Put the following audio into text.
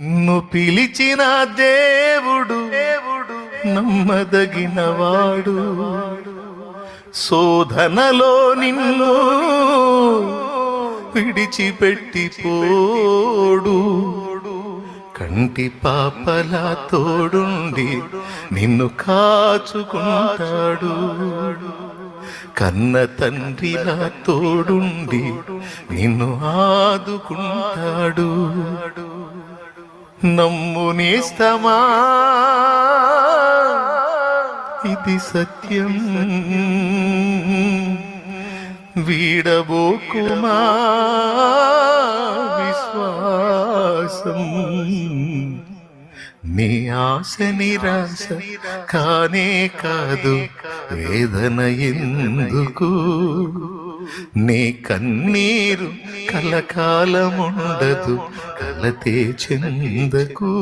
నిన్ను పిలిచిన దేవుడు దేవుడు నమ్మదగినవాడు. శోధనలో నిన్ను విడిచిపెట్టి పోడు. కంటి పాపలా తోడుండి నిన్ను కాచుకుంటాడు. కన్న తండ్రిలా తోడుండి నిన్ను ఆదుకుంటాడు. నమ్ము నేస్తమా ఇది సత్యం. వీడబోకుమా విశ్వాసం. నీ ఆశ నిరాశ కానే కాదు వేదన ఎందుకు? నీ కన్నీరు కలకాలముండదు కలతే చెందకు.